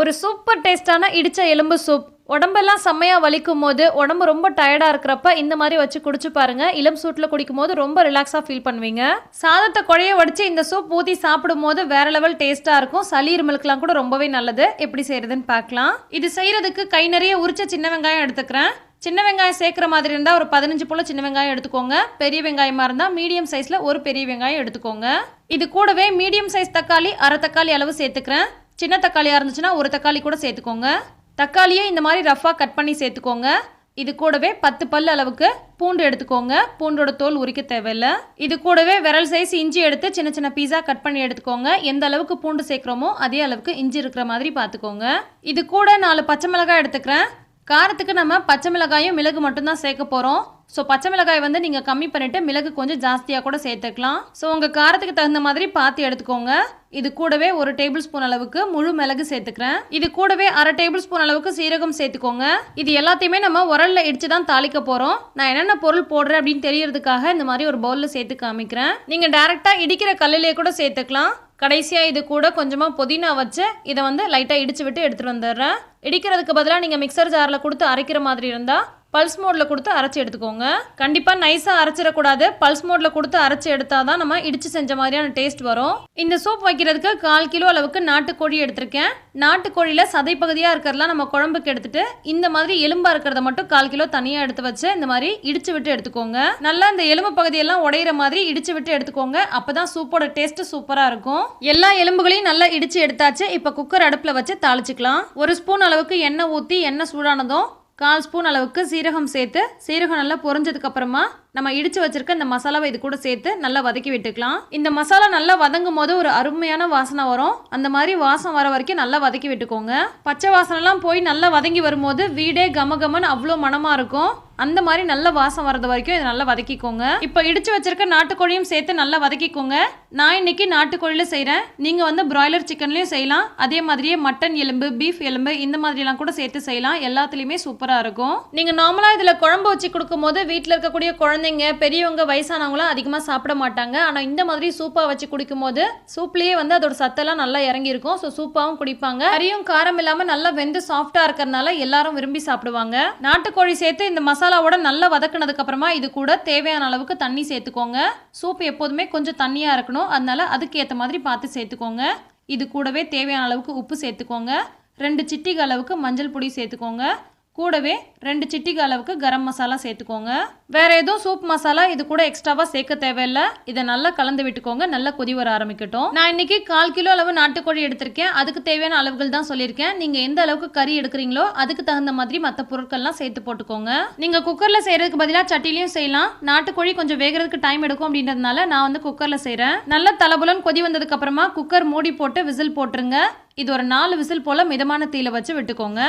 ஒரு சூப்பர் டேஸ்டான இடிச்ச எலும்பு சூப். உடம்பெல்லாம் செம்மையாக வலிக்கும் போது உடம்பு ரொம்ப டயர்டாக இருக்கிறப்ப இந்த மாதிரி வச்சு குடிச்சு பாருங்க. இளம் சூட்டில் குடிக்கும் போது ரொம்ப ரிலாக்ஸாக ஃபீல் பண்ணுவீங்க. சாதத்தை குழைய வடித்து இந்த சூப் ஊற்றி சாப்பிடும் போது வேற லெவல் டேஸ்ட்டாக இருக்கும். சளி இருமலுக்குலாம் கூட ரொம்பவே நல்லது. எப்படி செய்யறதுன்னு பார்க்கலாம். இது செய்யறதுக்கு கை நிறைய உரிச்ச சின்ன வெங்காயம் எடுத்துக்கிறேன். சின்ன வெங்காயம் சேர்க்குற மாதிரி இருந்தால் ஒரு பதினஞ்சு போல் சின்ன வெங்காயம் எடுத்துக்கோங்க. பெரிய வெங்காயமாக இருந்தால் மீடியம் சைஸில் ஒரு பெரிய வெங்காயம் எடுத்துக்கோங்க. இது கூடவே மீடியம் சைஸ் தக்காளி அரை தக்காளி அளவு சேர்த்துக்கிறேன். சின்ன தக்காளியாக இருந்துச்சுன்னா ஒரு தக்காளி கூட சேர்த்துக்கோங்க. தக்காளியை இந்த மாதிரி ரஃபாக கட் பண்ணி சேர்த்துக்கோங்க. இது கூடவே பத்து பல் அளவுக்கு பூண்டு எடுத்துக்கோங்க. பூண்டோட தோல் உரிக்க தேவையில்லை. இது கூடவே விரல் சைஸ் இஞ்சி எடுத்து சின்ன சின்ன பீஸா கட் பண்ணி எடுத்துக்கோங்க. எந்த அளவுக்கு பூண்டு சேர்க்குறோமோ அதே அளவுக்கு இஞ்சி இருக்கிற மாதிரி பார்த்துக்கோங்க. இது கூட நாலு பச்சை மிளகாய் எடுத்துக்கிறேன். காரத்துக்கு நம்ம பச்சை மிளகாயும் மிளகு மட்டும்தான் சேர்க்க போகிறோம் ஸோ பச்சை மிளகாய் வந்து நீங்கள் கம்மி பண்ணிவிட்டு மிளகு கொஞ்சம் ஜாஸ்தியாக கூட சேர்த்துக்கலாம். ஸோ உங்கள் காரத்துக்கு தகுந்த மாதிரி பார்த்து எடுத்துக்கோங்க. இது கூடவே ஒரு டேபிள் ஸ்பூன் அளவுக்கு முழு மிளகு சேர்த்துக்கிறேன். இது கூடவே அரை டேபிள் ஸ்பூன் அளவுக்கு சீரகம் சேர்த்துக்கோங்க. இது எல்லாத்தையுமே நம்ம உரல்ல இடிச்சு தான் தாளிக்க போகிறோம் நான் என்னென்ன பொருள் போடுறேன் அப்படின்னு தெரியறதுக்காக இந்த மாதிரி ஒரு பவுலில் சேர்த்து காமிக்கிறேன். நீங்கள் டேரெக்டாக இடிக்கிற கல்லிலேயே கூட சேர்த்துக்கலாம். கடைசியாக இது கூட கொஞ்சமாக புதினா வச்சு இதை வந்து லைட்டாக இடிச்சு விட்டு எடுத்துகிட்டு வந்துடுறேன். இடிக்கிறதுக்கு பதிலாக நீங்கள் மிக்சர் ஜாரில் கொடுத்து அரைக்கிற மாதிரி இருந்தால் பல்ஸ் மோடில் கொடுத்து அரைச்சி எடுத்துக்கோங்க. கண்டிப்பாக நைஸாக அரைச்சிடக்கூடாது. பல்ஸ் மோடில் கொடுத்து அரைச்சி எடுத்தால் தான் நம்ம இடித்து செஞ்ச மாதிரியான டேஸ்ட் வரும். இந்த சூப் வைக்கிறதுக்கு கால் கிலோ அளவுக்கு நாட்டுக்கோழி எடுத்திருக்கேன். நாட்டுக்கோழியில் சதை பகுதியாக இருக்கிறதெல்லாம் நம்ம குழம்புக்கு எடுத்துட்டு இந்த மாதிரி எலும்பாக இருக்கிறத மட்டும் கால் கிலோ தனியாக எடுத்து வச்சு இந்த மாதிரி இடிச்சு விட்டு எடுத்துக்கோங்க. நல்லா இந்த எலும்பு பகுதியெல்லாம் உடையிற மாதிரி இடிச்சு விட்டு எடுத்துக்கோங்க. அப்போ தான் சூப்போட டேஸ்ட்டு சூப்பராக இருக்கும். எல்லா எலும்புகளையும் நல்லா இடிச்சு எடுத்தாச்சு. இப்போ குக்கர் அடுப்பில் வச்சு தாளிச்சுக்கலாம். ஒரு ஸ்பூன் அளவுக்கு எண்ணெய் ஊற்றி எண்ணெய் சூடானதும் கால் ஸ்பூன் அளவுக்கு சீரகம் சேர்த்து சீரகம் நல்லா பொறிஞ்சதுக்கப்புறமா நம்ம இடிச்சு வச்சிருக்க இந்த மசாலாவை இது கூட சேர்த்து நல்லா வதக்கி விட்டுக்கலாம். இந்த மசாலா நல்லா வதங்கும் போது ஒரு அருமையான வாசனை வரும். அந்த மாதிரி வாசம் வர வரைக்கும் நல்லா வதக்கி விட்டுக்கோங்க. பச்சை வாசனைலாம் போய் நல்லா வதங்கி வரும்போது வீடே கம கமன்னு அவ்வளோ மனமா இருக்கும். அந்த மாதிரி நல்ல வாசம் வரது வரைக்கும் இதை நல்லா வதக்கிக்கோங்க. இப்போ இடிச்சு வச்சிருக்க நாட்டுக்கோழியும் சேர்த்து நல்லா வதக்கிக்கோங்க. நான் இன்னைக்கு நாட்டுக்கோழியில் செய்கிறேன் நீங்கள் வந்து பிராய்லர் சிக்கன்லேயும் செய்யலாம். அதே மாதிரியே மட்டன் எலும்பு பீஃப் எலும்பு இந்த மாதிரிலாம் கூட சேர்த்து செய்யலாம். எல்லாத்துலேயுமே சூப்பராக இருக்கும். நீங்கள் நார்மலாக இதில் குழம்பு வச்சு கொடுக்கும்போது வீட்டில் இருக்கக்கூடிய குழந்தை குழந்தைங்க பெரியவங்க வயசானவங்களாம் அதிகமாக சாப்பிட மாட்டாங்க. ஆனால் இந்த மாதிரி சூப்பாக வச்சு குடிக்கும்போது சூப்லேயே வந்து அதோட சத்தெல்லாம் நல்லா இறங்கியிருக்கும். ஸோ சூப்பாகவும் குடிப்பாங்க. கறியும் காரம் இல்லாமல் நல்லா வெந்து சாஃப்டாக இருக்கிறதுனால எல்லாரும் விரும்பி சாப்பிடுவாங்க. நாட்டுக்கோழி சேர்த்து இந்த மசாலாவோட நல்லா வதக்குனதுக்கு அப்புறமா இது கூட தேவையான அளவுக்கு தண்ணி சேர்த்துக்கோங்க. சூப் எப்போதுமே கொஞ்சம் தண்ணியாக இருக்கணும். அதனால அதுக்கு ஏற்ற மாதிரி பார்த்து சேர்த்துக்கோங்க. இது கூடவே தேவையான அளவுக்கு உப்பு சேர்த்துக்கோங்க. ரெண்டு சிட்டிக அளவுக்கு மஞ்சள் பொடி சேர்த்துக்கோங்க. கூடவே ரெண்டு சிட்டிக்கு அளவுக்கு கரம் மசாலா சேர்த்துக்கோங்க. வேற எதுவும் சூப் மசாலா இது கூட எக்ஸ்ட்ராவாக சேர்க்க தேவையில்லை. இதை நல்லா கலந்து விட்டுக்கோங்க. நல்லா கொதி வர ஆரம்பிக்கட்டும். நான் இன்னைக்கு கால் கிலோ அளவு நாட்டுக்கோழி எடுத்திருக்கேன். அதுக்கு தேவையான அளவுகள் தான் சொல்லியிருக்கேன். நீங்க எந்த அளவுக்கு கறி எடுக்கிறீங்களோ அதுக்கு தகுந்த மாதிரி மற்ற பொருட்கள்லாம் சேர்த்து போட்டுக்கோங்க. நீங்க குக்கர்ல செய்யறதுக்கு பதிலாக சட்டிலையும் செய்யலாம். நாட்டுக்கோழி கொஞ்சம் வேகிறதுக்கு டைம் எடுக்கும் அப்படின்றதுனால நான் வந்து குக்கர்ல செய்கிறேன் நல்ல தலபுலன் கொதி வந்ததுக்கு அப்புறமா குக்கர் மூடி போட்டு விசில் போட்டுருங்க. இது ஒரு நாலு விசில் போல மிதமான தீயில வச்சு விட்டுக்கோங்க.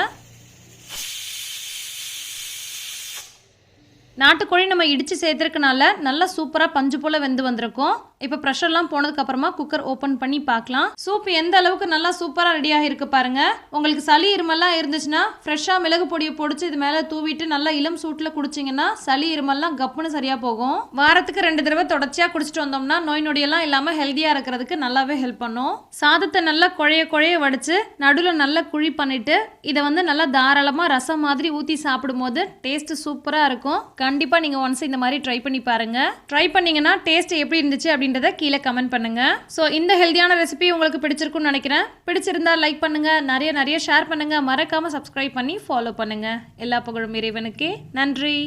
நாட்டுக்கோழி நம்ம இடித்து சேர்த்துருக்கனால நல்லா சூப்பராக பஞ்சு போல் வெந்து வந்திருக்கும். இப்போ ப்ரெஷர்லாம் போனதுக்கப்புறமா குக்கர் ஓப்பன் பண்ணி பார்க்கலாம். சூப் எந்த அளவுக்கு நல்லா சூப்பராக ரெடியாக இருக்கு பாருங்க. உங்களுக்கு சளி இருமல்லாம் இருந்துச்சுன்னா ஃப்ரெஷ்ஷாக மிளகு பொடியை பொடிச்சு இது மேலே தூவிட்டு நல்லா இளம் சூட்டில் குடிச்சிங்கன்னா சளி இருமல்லாம் கப்புன்னு சரியாக போகும். வாரத்துக்கு ரெண்டு தடவை தொடர்ச்சியாக குடிச்சிட்டு வந்தோம்னா நோய் நொடியெல்லாம் இல்லாமல் ஹெல்த்தியாக இருக்கிறதுக்கு நல்லாவே ஹெல்ப் பண்ணும். சாதத்தை நல்லா குழைய குழைய வடித்து நடுவில் நல்லா குழி பண்ணிட்டு இதை வந்து நல்லா தாராளமாக ரசம் மாதிரி ஊற்றி சாப்பிடும்போது டேஸ்ட்டு சூப்பராக இருக்கும். கண்டிப்பாக நீங்கள் ஒன்ஸ் இந்த மாதிரி ட்ரை பண்ணி பாருங்கள் ட்ரை பண்ணிங்கன்னா டேஸ்ட் எப்படி இருந்துச்சு அப்படின்றத கீழே கமெண்ட் பண்ணுங்கள் ஸோ இந்த ஹெல்த்தியான ரெசிபி உங்களுக்கு பிடிச்சிருக்குன்னு நினைக்கிறேன். பிடிச்சிருந்தா லைக் பண்ணுங்கள் நிறைய நிறைய ஷேர் பண்ணுங்கள் மறக்காமல் சப்ஸ்கிரைப் பண்ணி ஃபாலோ பண்ணுங்கள் எல்லா புகழும் இறைவனுக்கே. நன்றி.